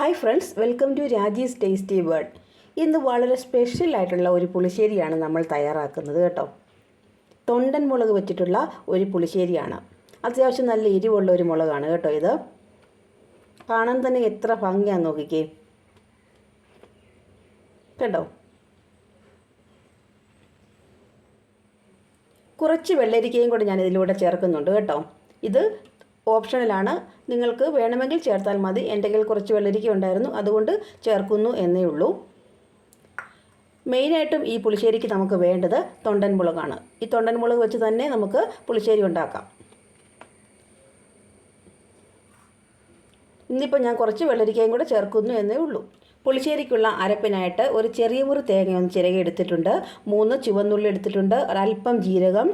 Hi friends welcome to Raji's tasty world ഇന്ന് വളരെ special ആയിട്ടുള്ള ഒരു പുളിശ്ശേരിയാണ് നമ്മൾ തയ്യാറാക്കുന്നത് കേട്ടോ. തൊണ്ടൻ മുളക് വെച്ചിട്ടുള്ള ഒരു പുളിശ്ശേരിയാണ്. അത്യാവശ്യം നല്ല എരിവുള്ള ഒരു മുളകാണ് കേട്ടോ ഇത്. കാണാൻ തന്നെ എത്ര ഭംഗിയാന്ന് നോക്കിക്കേ. കേട്ടോ കുറച്ച് വെള്ളരിക്കയും കൂടെ ഞാൻ ഇതിലൂടെ ചേർക്കുന്നുണ്ട് കേട്ടോ. ഇത് ഓപ്ഷണലാണ് നിങ്ങൾക്ക് വേണമെങ്കിൽ ചേർത്താൽ മതി. എന്റെ കയ്യിൽ കുറച്ച് വെള്ളരിക്ക ഉണ്ടായിരുന്നു അതുകൊണ്ട് ചേർക്കുന്നു എന്നേ ഉള്ളൂ. മെയിനായിട്ടും ഈ പുളിശ്ശേരിക്ക് നമുക്ക് വേണ്ടത് തൊണ്ടൻ മുളകാണ്. ഈ തൊണ്ടൻ മുളക് വെച്ച് തന്നെ നമുക്ക് പുളിശ്ശേരി ഉണ്ടാക്കാം. ഇന്നിപ്പോൾ ഞാൻ കുറച്ച് വെള്ളരിക്കയും കൂടെ ചേർക്കുന്നു എന്നേ ഉള്ളൂ. പുളിശ്ശേരിക്കുള്ള അരപ്പിനായിട്ട് ഒരു ചെറിയ മുറി തേങ്ങ ഒന്ന് ചിരകി എടുത്തിട്ടുണ്ട്. മൂന്ന് ചുവന്നുള്ളി എടുത്തിട്ടുണ്ട്. ഒരല്പം ജീരകം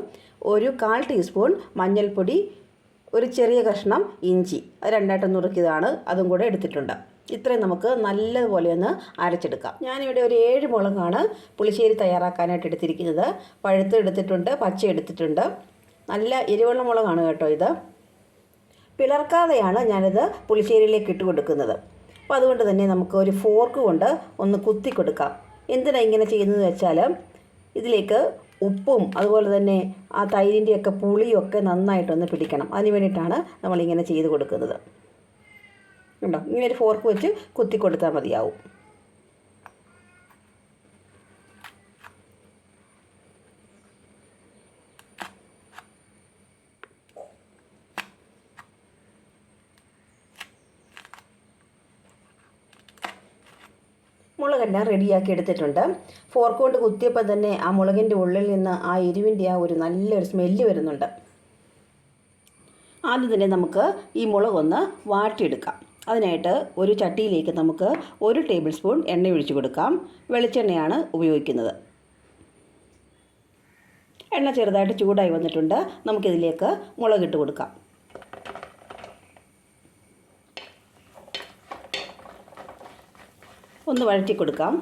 ഒരു കാൽ ടീസ്പൂൺ മഞ്ഞൾപ്പൊടി ഒരു ചെറിയ കഷ്ണം ഇഞ്ചി രണ്ടായിട്ട് നുറുക്കിയതാണ് അതും കൂടെ എടുത്തിട്ടുണ്ട്. ഇത്രയും നമുക്ക് നല്ലതുപോലെ ഒന്ന് അരച്ചെടുക്കാം. ഞാനിവിടെ ഒരു ഏഴ് മുളകാണ് പുളിശ്ശേരി തയ്യാറാക്കാനായിട്ട് എടുത്തിരിക്കുന്നത്. പഴുത്ത് എടുത്തിട്ടുണ്ട് പച്ച എടുത്തിട്ടുണ്ട്. നല്ല എരിവുള്ള മുളകാണ് കേട്ടോ ഇത്. പിളർക്കാതെയാണ് ഞാനിത് പുളിശ്ശേരിയിലേക്ക് ഇട്ട് കൊടുക്കുന്നത്. അപ്പോൾ അതുകൊണ്ട് തന്നെ നമുക്ക് ഒരു ഫോർക്ക് കൊണ്ട് ഒന്ന് കുത്തി കൊടുക്കാം. എന്തിനാണ് ഇങ്ങനെ ചെയ്യുന്നത് വെച്ചാൽ ഇതിലേക്ക് ഉപ്പും അതുപോലെ തന്നെ ആ തൈരിന്റെയൊക്കെ പുളിയും ഒക്കെ നന്നായിട്ടൊന്ന് പിടിക്കണം. അതിന് വേണ്ടിയിട്ടാണ് നമ്മളിങ്ങനെ ചെയ്ത് കൊടുക്കുന്നത്. ഉണ്ടോ ഇങ്ങനെ ഒരു ഫോർക്ക് വെച്ച് കുത്തി കൊടുത്താൽ മതിയാവും. മുളകെല്ലാം റെഡിയാക്കി എടുത്തിട്ടുണ്ട്. ഫോർക്ക് കൊണ്ട് കുത്തിയപ്പോൾ തന്നെ ആ മുളകിന്റെ ഉള്ളിൽ നിന്ന് ആ എരിവിന്റെ ആ ഒരു നല്ലൊരു സ്മെല്ല് വരുന്നുണ്ട്. ആദ്യം തന്നെ നമുക്ക് ഈ മുളകൊന്ന് വാട്ടിയെടുക്കാം. അതിനായിട്ട് ഒരു ചട്ടിയിലേക്ക് നമുക്ക് ഒരു ടേബിൾ സ്പൂൺ എണ്ണ ഒഴിച്ചു കൊടുക്കാം. വെളിച്ചെണ്ണയാണ് ഉപയോഗിക്കുന്നത്. എണ്ണ ചെറുതായിട്ട് ചൂടായി വന്നിട്ടുണ്ട്. നമുക്കിതിലേക്ക് മുളകിട്ട് കൊടുക്കാം. ഒന്ന് വഴറ്റി കൊടുക്കാം.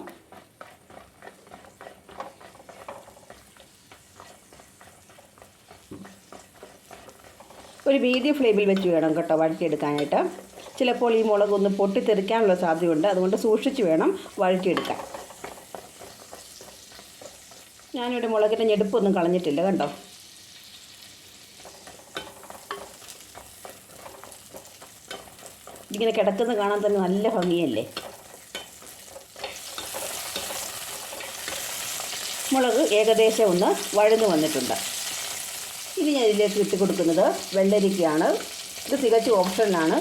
ഒരു മീഡിയം ഫ്ലെയിമിൽ വെച്ച് വേണം കേട്ടോ വഴറ്റിയെടുക്കാനായിട്ട്. ചിലപ്പോൾ ഈ മുളക് ഒന്ന് പൊട്ടിത്തെറിക്കാനുള്ള സാധ്യതയുണ്ട്. അതുകൊണ്ട് സൂക്ഷിച്ച് വേണം വഴറ്റിയെടുക്കാൻ. ഞാനിവിടെ മുളകിന്റെ ഞെടുപ്പൊന്നും കളഞ്ഞിട്ടില്ല കണ്ടോ? ഇങ്ങനെ കിടക്കുന്നത് കാണാൻ തന്നെ നല്ല ഭംഗിയല്ലേ? മുളക് ഏകദേശം ഒന്ന് വഴന്നു വന്നിട്ടുണ്ട്. ഇനി ഞാൻ ഇതിലേക്ക് ഇട്ട് കൊടുക്കുന്നത് വെള്ളരിക്കയാണ്. ഇത് തികച്ചും ഓപ്ഷനാണ്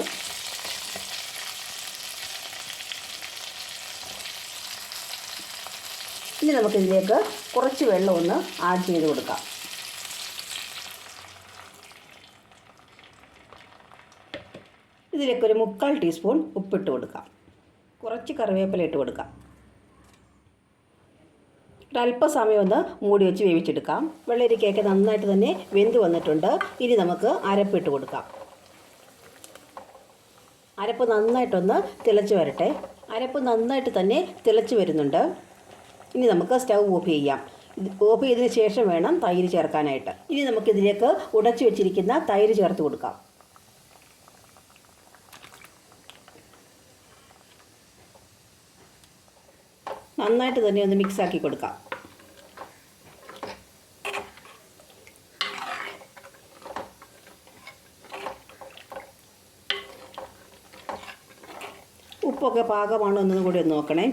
ഇനി നമുക്കിതിലേക്ക് കുറച്ച് വെള്ളം ഒന്ന് ആഡ് ചെയ്ത് കൊടുക്കാം. ഇതിലേക്ക് ഒരു മുക്കാൽ ടീസ്പൂൺ ഉപ്പിട്ട് കൊടുക്കാം. കുറച്ച് കറിവേപ്പില ഇട്ട് കൊടുക്കാം. ഒരല്പസമയം ഒന്ന് മൂടി വെച്ച് വേവിച്ചെടുക്കാം. വെള്ളരിക്കയൊക്കെ നന്നായിട്ട് തന്നെ വെന്ത് വന്നിട്ടുണ്ട്. ഇനി നമുക്ക് അരപ്പിട്ട് കൊടുക്കാം. അരപ്പ് നന്നായിട്ടൊന്ന് തിളച്ച് വരട്ടെ. അരപ്പ് നന്നായിട്ട് തന്നെ തിളച്ച് വരുന്നുണ്ട്. ഇനി നമുക്ക് സ്റ്റൗ ഓഫ് ചെയ്യാം. ഓഫ് ചെയ്തതിന് ശേഷം വേണം തൈര് ചേർക്കാനായിട്ട്. ഇനി നമുക്കിതിലേക്ക് ഉടച്ചു വെച്ചിരിക്കുന്ന തൈര് ചേർത്ത് കൊടുക്കാം. നന്നായിട്ട് തന്നെ ഒന്ന് മിക്സാക്കി കൊടുക്കാം. ഉപ്പൊക്കെ പാകമാണോ എന്നൊന്നും കൂടി ഒന്ന് നോക്കണേ.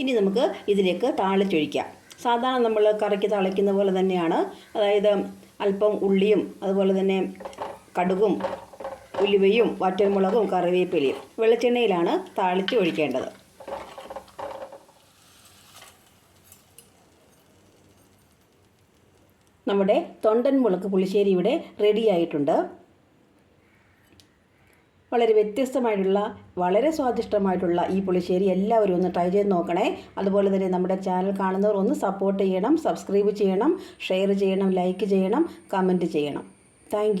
ഇനി നമുക്ക് ഇതിലേക്ക് താളിച്ചൊഴിക്കാം. സാധാരണ നമ്മൾ കറിക്ക് തളിക്കുന്ന പോലെ തന്നെയാണ്. അതായത് അല്പം ഉള്ളിയും അതുപോലെ തന്നെ കടുകും ഉലുവയും വറ്റൽമുളകും കറിവേപ്പിലയും വെളിച്ചെണ്ണയിലാണ് താളിച്ച് ഒഴിക്കേണ്ടത്. നമ്മുടെ തൊണ്ടൻ മുളക് പുളിശ്ശേരി ഇവിടെ റെഡിയായിട്ടുണ്ട് വളരെ വ്യത്യസ്തമായിട്ടുള്ള വളരെ സ്വാദിഷ്ടമായിട്ടുള്ള ഈ പുളിശ്ശേരി എല്ലാവരും ഒന്ന് ട്രൈ ചെയ്ത് നോക്കണേ. അതുപോലെ തന്നെ നമ്മുടെ ചാനൽ കാണുന്നവർ ഒന്ന് സപ്പോർട്ട് ചെയ്യണം സബ്സ്ക്രൈബ് ചെയ്യണം ഷെയർ ചെയ്യണം ലൈക്ക് ചെയ്യണം കമന്റ് ചെയ്യണം. താങ്ക്